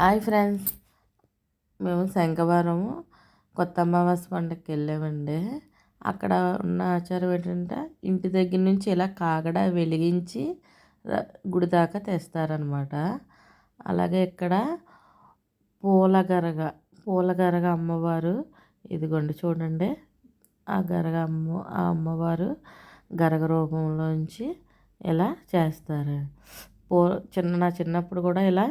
Hi friends. మేము శంఖవరము కొత్త అమావాస్య పండుగకి వెళ్ళామండి అక్కడ ఉన్న ఆచారం ఏంటంటే ఇంటి దగ్గర నుంచి ఇలా కాగడ వెలిగించి గుడి దాకా తెస్తారనమాట అలాగే ఇక్కడ పూల గరగ పూల గరగ అమ్మవారు ఇదిగోండి చూడండి. ఆ గరగ అమ్మ ఆ అమ్మవారు గరగ రూపంలోంచి ఇలా చేస్తారు. పూ చిన్న నా చిన్నప్పుడు కూడా ఇలా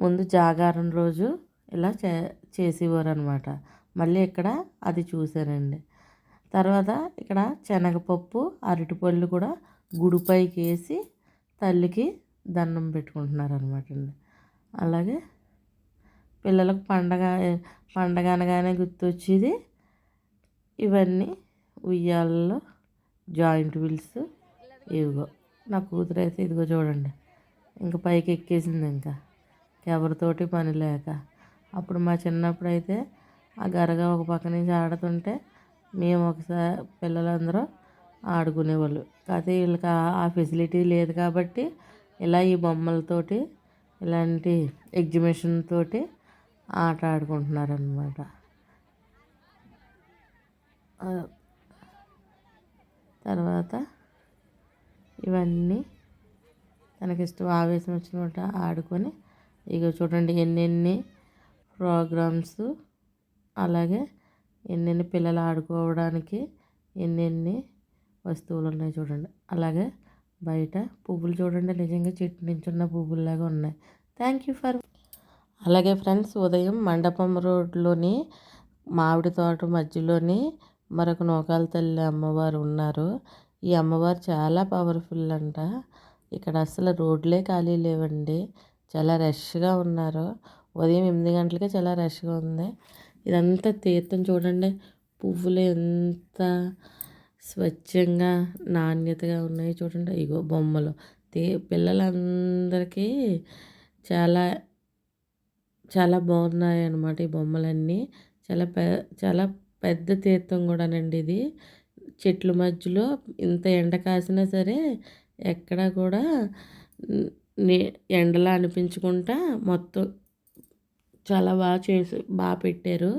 ముందు జాగారం రోజు ఇలా చే చేసేవారు అనమాట మళ్ళీ ఇక్కడ అది చూశానండి. తర్వాత ఇక్కడ శనగపప్పు అరటిపళ్ళు కూడా గుడిపైకి వేసి తల్లికి దండం పెట్టుకుంటున్నారు అనమాట అండి అలాగే పిల్లలకు పండగ పండగ అనగానే గుర్తొచ్చేది ఇవన్నీ ఉయ్యాలలో జాయింట్ వీల్స్ ఇవిగో. నా కూతురు అయితే ఇదిగో చూడండి. ఇంకా పైకి ఎక్కేసింది ఇంకా. ఎవరితోటి పని లేక. అప్పుడు మా చిన్నప్పుడు అయితే ఆ గరగ ఒక పక్క నుంచి ఆడుతుంటే మేము ఒకసారి పిల్లలందరూ ఆడుకునేవాళ్ళు. కాకపోతే వీళ్ళకి ఆ ఫెసిలిటీ లేదు కాబట్టి ఇలా ఈ బొమ్మలతోటి ఇలాంటి ఎగ్జిబిషన్ తోటి ఆట ఆడుకుంటున్నారనమాట తర్వాత ఇవన్నీ తనకిష్టం ఆవేశం వచ్చినట్టు ఆడుకొని ఇక చూడండి ఎన్నెన్ని ప్రోగ్రామ్స్ అలాగే ఎన్నెన్ని పిల్లలు ఆడుకోవడానికి ఎన్నెన్ని వస్తువులు ఉన్నాయి చూడండి. అలాగే బయట పువ్వులు చూడండి నిజంగా చెట్టు నుంచి ఉన్న పువ్వుల్లాగా ఉన్నాయి. థ్యాంక్ యూ ఫర్ అలాగే ఫ్రెండ్స్ ఉదయం మండపం రోడ్లోని మామిడి తోట మధ్యలోని మరొక నూకాల తల్లి అమ్మవారు ఉన్నారు. ఈ అమ్మవారు చాలా పవర్ఫుల్ అంట ఇక్కడ అసలు రోడ్లే ఖాళీ లేవండి. చాలా రష్గా ఉన్నారు. ఉదయం ఎనిమిది గంటలకే చాలా రష్గా ఉంది. ఇదంతా తీర్థం చూడండి. పువ్వులు ఎంత స్వచ్ఛంగా నాణ్యతగా ఉన్నాయి చూడండి. ఇగో బొమ్మలు. తే పిల్లలందరికీ చాలా చాలా బాగున్నాయి అన్నమాట ఈ బొమ్మలన్నీ. చాలా పె చాలా పెద్ద తీర్థం కూడానండి ఇది. చెట్ల మధ్యలో ఇంత ఎండ కాసినా సరే ఎక్కడా కూడా ఎండలా అనిపించకుండా మొత్తం చాలా బాగా చేసి బాగా పెట్టారు.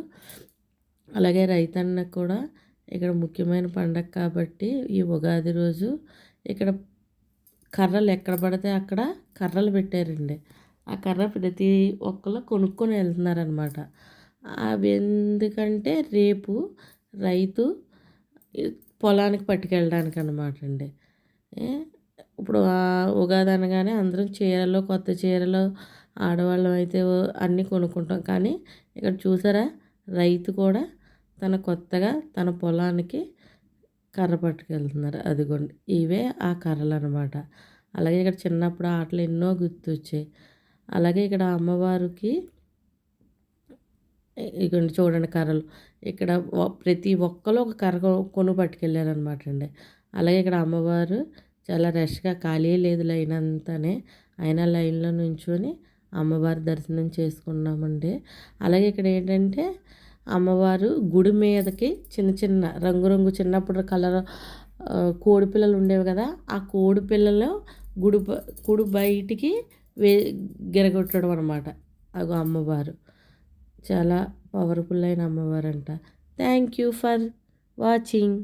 అలాగే రైతన్నకు కూడా ఇక్కడ ముఖ్యమైన పండగ కాబట్టి ఈ ఉగాది రోజు ఇక్కడ కర్రలు ఎక్కడ పడితే అక్కడ కర్రలు పెట్టారండి. ఆ కర్ర ప్రతి ఒక్కరు కొనుక్కొని వెళ్తున్నారనమాట అవి ఎందుకంటే రేపు రైతు పొలానికి పట్టుకెళ్ళడానికి అనమాట అండి ఇప్పుడు ఉగాది అనగానే అందరం చీరలు కొత్త చీరలు ఆడవాళ్ళం అయితే అన్నీ కొనుక్కుంటాం. కానీ ఇక్కడ చూసారా? రైతు కూడా తన కొత్తగా తన పొలానికి కర్ర పట్టుకెళ్తున్నారు. అదిగోండి ఇవే ఆ కర్రలు అనమాట అలాగే ఇక్కడ చిన్నప్పుడు ఆటలు ఎన్నో గుర్తొచ్చాయి. అలాగే ఇక్కడ అమ్మవారికి ఇక్కడ చూడండి కర్రలు. ఇక్కడ ప్రతి ఒక్కరు ఒక కర్ర కొను పట్టుకెళ్ళారనమాట అండి. అలాగే ఇక్కడ అమ్మవారు చాలా రష్గా ఖాళీ లేదు లైన్ అంతానే. అయినా లైన్లో నుంచొని అమ్మవారి దర్శనం చేసుకున్నామండి. అలాగే ఇక్కడ ఏంటంటే అమ్మవారు గుడి మీదకి చిన్న చిన్న రంగురంగు చిన్నప్పుడు కలర్ కోడి పిల్లలు ఉండేవి కదా ఆ కోడి పిల్లలు గుడి గుడి బయటికి వే గిరగొట్టడం అనమాట అగో అమ్మవారు. చాలా పవర్ఫుల్ అయిన అమ్మవారు అంట థ్యాంక్ యూ ఫర్ వాచింగ్